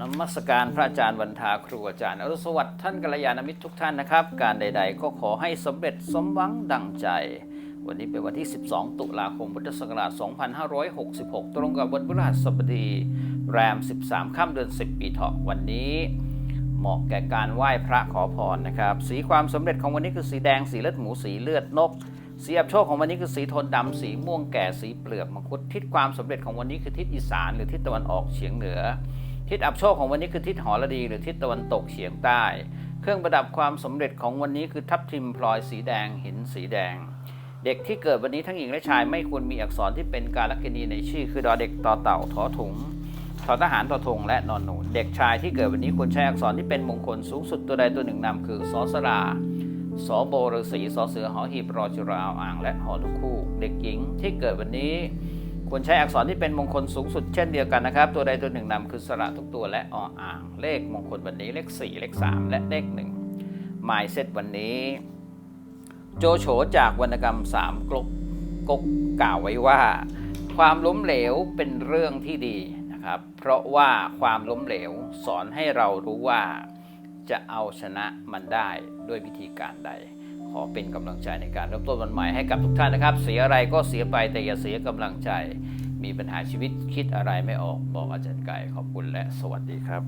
นมัสการพระอาจารย์วันทาครูอาจารย์อรุสวัสดิ์ท่านกัลยาณมิตรทุกท่านนะครับ การใด ๆ ก็ขอให้สำเร็จสมหวังดังใจ วันนี้เป็นวันที่ 12 ตุลาคมพุทธศักราช 2566 ตรงกับวันพฤหัสบดีแรม 13 ค่ำเดือน 10 ปีเถาะวันนี้เหมาะแก่การไหว้พระขอพรนะครับ สีความสำเร็จของวันนี้คือสีแดงสีเลือดหมูสีเลือดนกสีอับโชคของวันนี้คือสีโทนดำสีม่วงแก่สีเปลือกมังคุดทิศความสำเร็จของวันนี้คือทิศอีสาน หรือทิศตะวันออกเฉียงเหนือ ทิศอับโชคของวันนี้คือทิศหอระดีหรือทิศตะวันตกเฉียงใต้ เครื่องประดับความสำเร็จของวันนี้คือทับทิมพลอยสีแดงหินสีแดง เด็กที่เกิดวันนี้ทั้งหญิงและชายไม่ควรมีอักษรที่เป็นการลักษณีในชื่อ คือดอเด็กต่อเต่าทอถุงทอทหารทอทงและนอนหนู เด็กชายที่เกิดวันนี้ควรใช้อักษรที่เป็นมงคลสูงสุดตัวใดตัวหนึ่งนำคือสอสราสอโบฤษีสอเสือหอหีบรอจุราอ่างและหอนุคู่ เด็กหญิงที่เกิดวันนี้ ควรใช้อักษรที่เป็นมงคลสูงสุดเช่นเดียวกันนะครับ ตัวใดตัวหนึ่งนำคือสระทุกตัวและออ่าง เลขมงคลวันนี้เลข 4 เลข 3 และเลขหนึ่งหมายเซตวันนี้ โจโฉจากวรรณกรรมสามกลกกกกล่าวไว้ว่า ความล้มเหลวเป็นเรื่องที่ดีนะครับ เพราะว่าความล้มเหลวสอนให้เรารู้ว่า จะเอาชนะมันได้ด้วยวิธีการใด อเป็นกำลังใจในการเริ่มต้นวันใหม่ให้กับทุกท่านนะครับ เสียอะไรก็เสียไปแต่อย่าเสียกำลังใจ มีปัญหาชีวิตคิดอะไรไม่ออกบอกอาจารย์ไก่ขอบคุณและสวัสดีครับ